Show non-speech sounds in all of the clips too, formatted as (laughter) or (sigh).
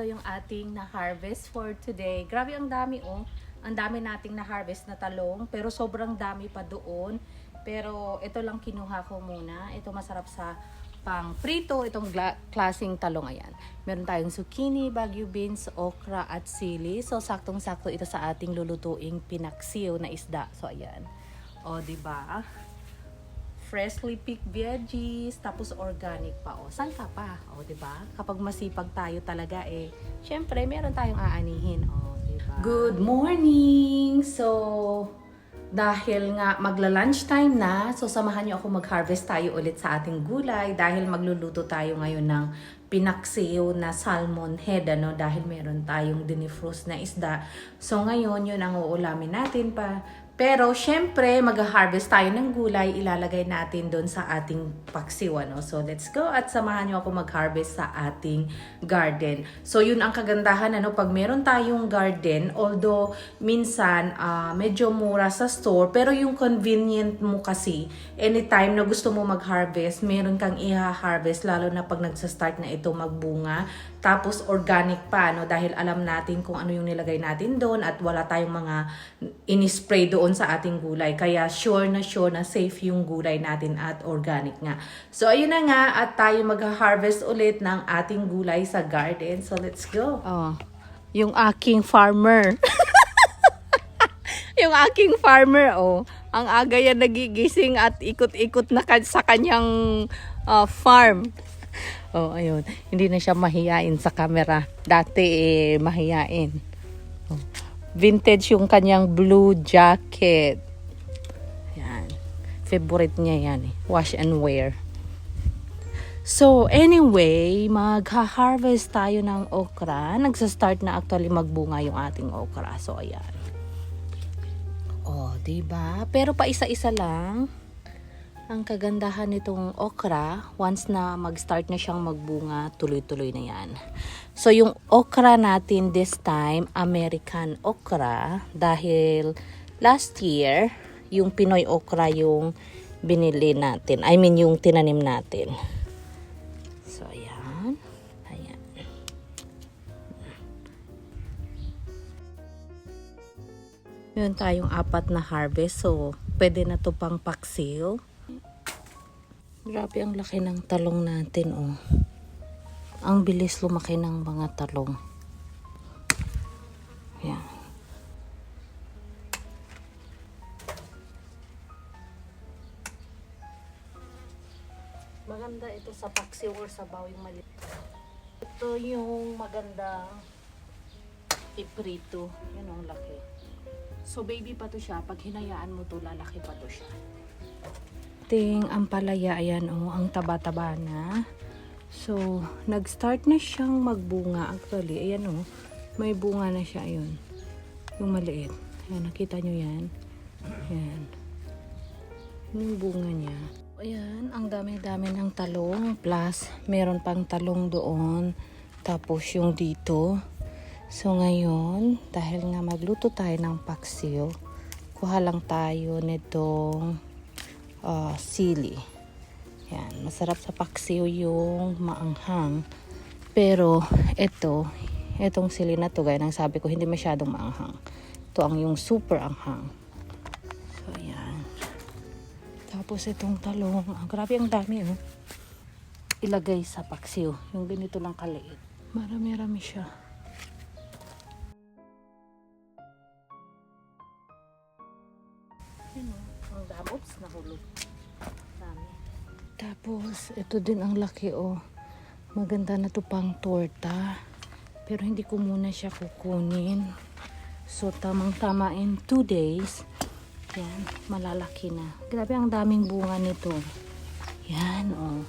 Ito yung ating na-harvest for today. Grabe ang dami oh. Ang dami nating na-harvest na talong pero sobrang dami pa doon. Pero ito lang kinuha ko muna. Ito masarap sa pang prito itong klaseng talong ayan. Meron tayong zucchini, bagu beans, okra at sili. So saktong-sakto ito sa ating lulutuing pinaksiw na isda. So ayan. O, di ba? Freshly picked veggies, tapos organic pa. O, saan ka pa? O, di ba? Kapag masipag tayo talaga eh, syempre, meron tayong aanihin. O, di ba? Good morning! So, dahil nga magla-lunch time na, so samahan niyo ako mag-harvest tayo ulit sa ating gulay dahil magluluto tayo ngayon ng pinaksiw na salmon head, ano, dahil meron tayong dinifrost na isda. So, ngayon, yun ang uulamin natin pa. Pero, syempre, mag-harvest tayo ng gulay, ilalagay natin doon sa ating paksiw, ano. So, let's go at samahan niyo ako mag-harvest sa ating garden. So, yun ang kagandahan, ano, pag meron tayong garden, although, minsan, ah, medyo mura sa store, pero yung convenient mo kasi, anytime na gusto mo mag-harvest, meron kang i-harvest, lalo na pag nagsa-start na ito magbunga. Tapos, organic pa, no, dahil alam natin kung ano yung nilagay natin doon at wala tayong mga in-spray doon sa ating gulay. Kaya sure na sure na safe yung gulay natin at organic nga. So ayun na nga at tayo mag-harvest ulit ng ating gulay sa garden. So let's go. Oh, yung aking farmer. (laughs) yung aking farmer, oh. Ang aga yan nagigising at ikot-ikot na sa kanyang ah, farm. Oh, ayun. Hindi na siya mahiyain sa camera. Dati eh, mahiyain. Vintage yung kanyang blue jacket. Yan. Favorite niya yan eh. Wash and wear. So, anyway, magha-harvest tayo ng okra. Nagsa-start na actually magbunga yung ating okra. So, ayan. Oh, 'di ba? Pero pa isa-isa lang. Ang kagandahan nitong okra, once na mag-start na siyang magbunga, tuloy-tuloy na 'yan. So yung okra natin this time, American okra dahil last year yung Pinoy okra yung binili natin. I mean yung tinanim natin. So ayan. Ayan. Meron tayong apat na harvest. So, pwede na to pang paksiw. Grabe ang laki ng talong natin, oh. Ang bilis lumaki ng mga talong. Yan. Maganda ito sa paksiw or sa bawing mali. Ito yung magandang iprito. Yan ang laki. So baby pa to siya. Pag hinayaan mo to, lalaki pa to siya. Ting ampalaya, ayan oh, ang taba-taba na. So, nag-start na siyang magbunga actually. Ayan oh, may bunga na siya ayun. Yung maliit. Ayan, nakita nyo yan? Ayan. Yung bunga niya. Ayan, ang dami-dami ng talong. Plus, meron pang talong doon. Tapos yung dito. So ngayon, dahil nga magluto tayo ng paksiw, kuha lang tayo nitong ah, sili. Yan, masarap sa paksiw yung maanghang. Pero ito, itong sili na to, gaya ng sabi ko, hindi masyadong maanghang. Ito ang yung super anghang. So yan. Tapos itong talong, ah, grabe ang dami oh. Ilagay sa paksiw, yung ganito lang kaliit. Marami-rami siya. Tapos, ito din ang laki, oh. Maganda na to pang torta. Pero hindi ko muna siya kukunin. So, tamang-tama in 2 days, yan, malalaki na. Grabe ang daming bunga nito. Yan, oh.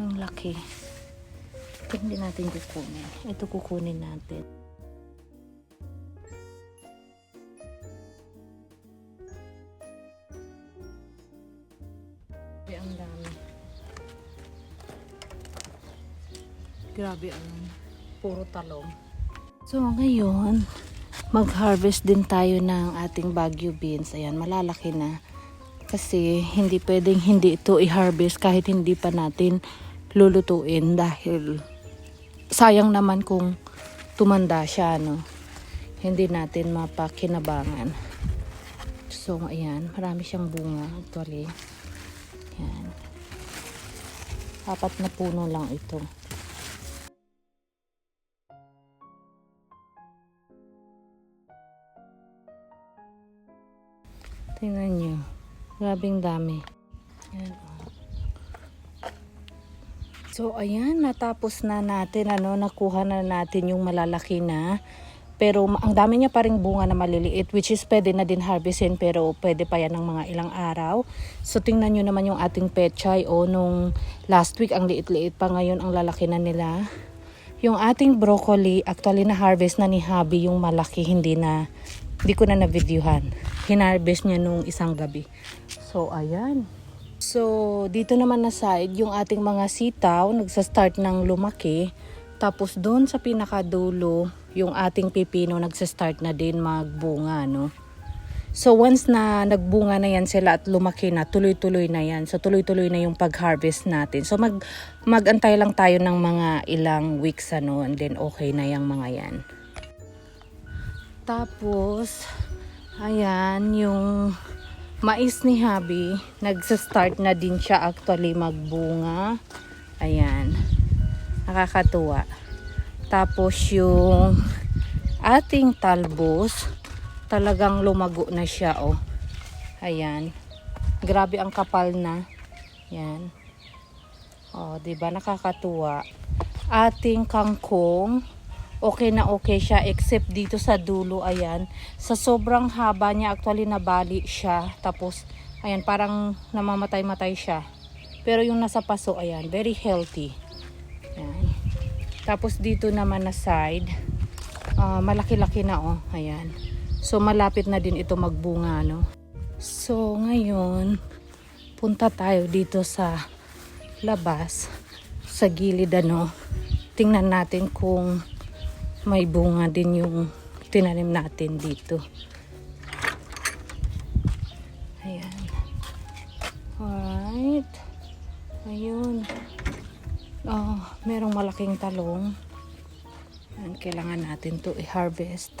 Ang laki. Ito hindi natin kukunin. Ito kukunin natin. Grabe ang dami. Grabe ang puro talong. So ngayon, mag-harvest din tayo ng ating Baguio beans. Ayan, malalaki na. Kasi hindi pwedeng hindi ito i-harvest kahit hindi pa natin lulutuin dahil sayang naman kung tumanda siya, no? Hindi natin mapakinabangan. So, ayan, marami siyang bunga actually. Ayan. Apat na puno lang ito. Tingnan nyo. Grabing dami. Oh. So, ayan, natapos na natin, ano, nakuha na natin yung malalaki na. Pero ang dami niya pa ring bunga na maliliit, which is pwede na din harvestin, pero pwede pa yan ng mga ilang araw. So, tingnan nyo naman yung ating pechay, o nung last week, ang liit-liit pa ngayon, ang lalaki na nila. Yung ating broccoli, actually na harvest na ni Habi yung malaki, hindi na, hindi ko na na-videohan. Hinarvest niya nung isang gabi. So, ayan. So, dito naman na side, yung ating mga sitaw, nagsa-start ng lumaki. Tapos doon sa pinakadulo, yung ating pipino nagsa-start na din magbunga, no? So, once na nagbunga na yan sila at lumaki na, tuloy-tuloy na yan. So, tuloy-tuloy na yung pag-harvest natin. So, mag, magantay lang tayo ng mga ilang weeks, ano, and then okay na yung mga yan. Tapos, ayan, yung mais ni Habi, nagsa-start na din siya actually magbunga. Ayan. Nakakatuwa. Tapos yung ating talbos, talagang lumago na siya, oh. Ayan. Grabe ang kapal na. Yan. Oh, 'di ba nakakatuwa. Ating kangkong, okay na okay siya except dito sa dulo ayan. Sa sobrang haba niya actually nabali siya. Tapos ayan parang namamatay-matay siya. Pero yung nasa paso ayan very healthy. Ayan. tapos dito naman na side ah, malaki-laki na oh ayan. So malapit na din ito magbunga no? So ngayon punta tayo dito sa labas sa gilid ano. Tingnan natin kung may bunga din yung tinanim natin dito. Ayan. Alright. Ayun. Oh, merong malaking talong. Ayan, kailangan natin to i-harvest.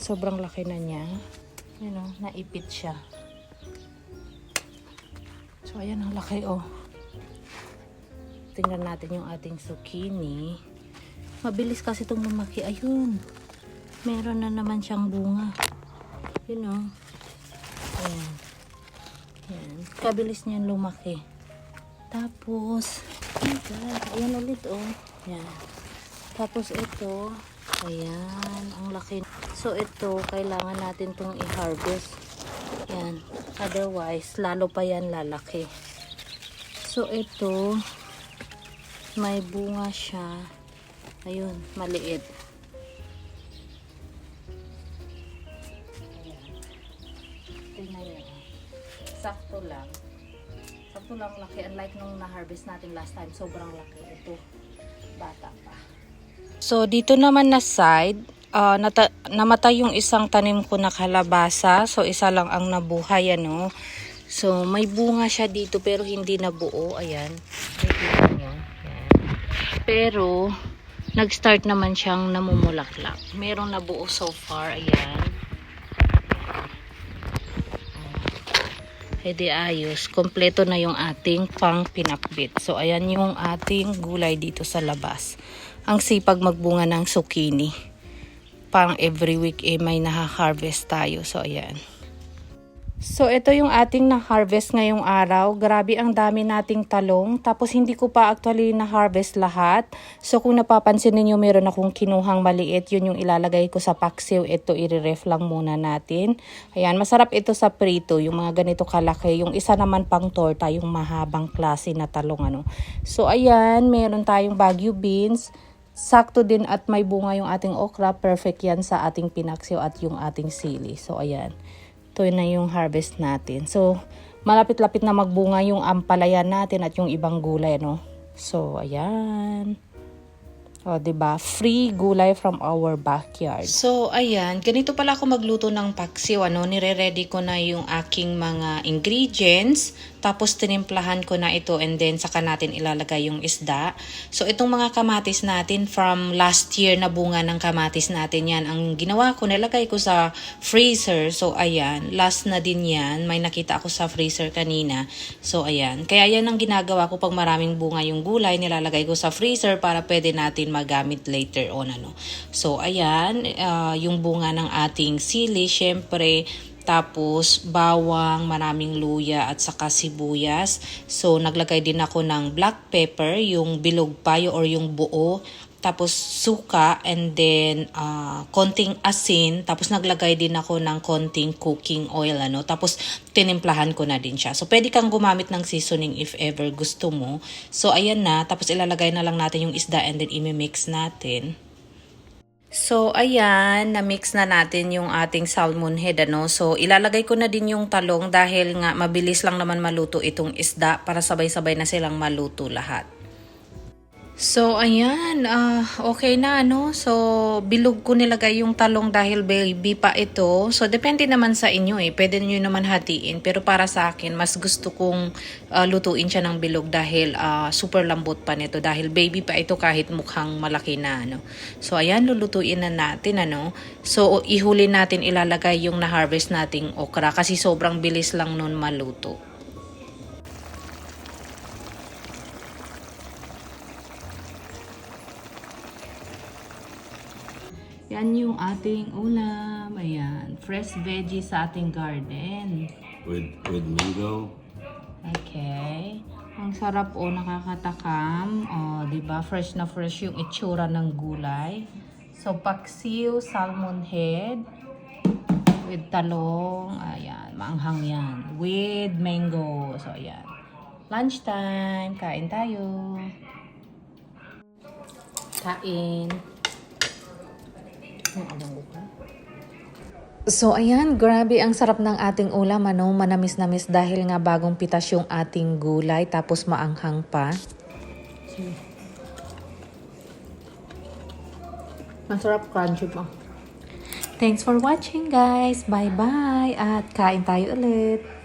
Sobrang laki na niya. Ayan oh, naipit siya. So, ayan ang laki oh. Tingnan natin yung ating zucchini. Mabilis kasi itong lumaki. Ayun. Meron na naman siyang bunga. Yun o. Ayan. Ayan. Kabilis niyan lumaki. Tapos, oh my God, ayan ulit o. Ayan. Tapos ito, ayan, ang laki. So ito, kailangan natin itong i-harvest. Ayan. Otherwise, lalo pa yan lalaki. So ito, may bunga siya. Ayun, maliit. Tingnan nyo. Sakto lang. Sakto lang laki. Unlike nung na-harvest natin last time, sobrang laki. Ito, bata pa. So, dito naman na side, nata- namatay yung isang tanim ko na kalabasa. So, isa lang ang nabuhay, ano. So, may bunga siya dito pero hindi na buo. Ayan. Ayan. Pero, nag-start naman siyang namumulaklak. Merong nabuo so far. Ayan. E di ayos. Kompleto na yung ating pang pinakbit. So, ayan yung ating gulay dito sa labas. Ang sipag magbunga ng zucchini. Parang every week eh, may naha-harvest tayo. So, ayan. So, ito yung ating na-harvest ngayong araw. Grabe ang dami nating talong. Tapos, hindi ko pa actually na-harvest lahat. So, kung napapansin ninyo, meron akong kinuhang maliit. Yun yung ilalagay ko sa paksiw. Ito, i-ref lang muna natin. Ayan, masarap ito sa prito. Yung mga ganito kalaki. Yung isa naman pang torta, yung mahabang klase na talong. Ano. So, ayan, meron tayong Baguio beans. Sakto din at may bunga yung ating okra. Perfect yan sa ating pinaksiw at yung ating sili. So, ayan ito na yung harvest natin. So, malapit-lapit na magbunga yung ampalaya natin at yung ibang gulay, no? So, ayan. O, 'di ba? Free gulay from our backyard. So, ayan, ganito pala ako magluto ng paksiw, ano? Nire-ready ko na yung aking mga ingredients, tapos tinimplahan ko na ito and then saka natin ilalagay yung isda. So, itong mga kamatis natin from last year na bunga ng kamatis natin yan. Ang ginawa ko, nilagay ko sa freezer. So, ayan, last na din yan. May nakita ako sa freezer kanina. So, ayan. Kaya yan ang ginagawa ko pag maraming bunga yung gulay, nilalagay ko sa freezer para pwede natin magamit later on. Ano. So, ayan, ah, yung bunga ng ating sili, syempre, tapos bawang, maraming luya at saka sibuyas. So naglagay din ako ng black pepper, yung bilog payo or yung buo. Tapos suka and then ah, konting asin. Tapos naglagay din ako ng konting cooking oil. ano Tapos tinimplahan ko na din siya. So pwede kang gumamit ng seasoning if ever gusto mo. So ayan na. Tapos ilalagay na lang natin yung isda and then imimix natin. So, ayan, na-mix na natin yung ating salmon head, ano. So, ilalagay ko na din yung talong dahil nga mabilis lang naman maluto itong isda para sabay-sabay na silang maluto lahat. So, ayan, ah, okay na, ano. So, bilog ko nilagay yung talong dahil baby pa ito. So, depende naman sa inyo, eh. Pwede nyo naman hatiin. Pero para sa akin, mas gusto kong ah, lutuin siya ng bilog dahil ah, super lambot pa nito. Dahil baby pa ito kahit mukhang malaki na, ano. So, ayan, lulutuin na natin, ano. So, ihuli natin ilalagay yung na-harvest nating okra kasi sobrang bilis lang nun maluto. Yan yung ating ulam. Ayan. Fresh veggie sa ating garden. with with mango. Okay. Ang sarap o nakakatakam. O, di ba? Fresh na fresh yung itsura ng gulay. So, paksiw, salmon head with talong. Ayan. Maanghang yan. With mango. So, ayan. Lunchtime. Kain tayo. Kain. Alam ko pa. So ayan, grabe ang sarap ng ating ulam, ano, manamis-namis dahil nga bagong pitas yung ating gulay tapos maanghang pa. Masarap crunchy pa. Thanks for watching guys. Bye-bye at kain tayo ulit.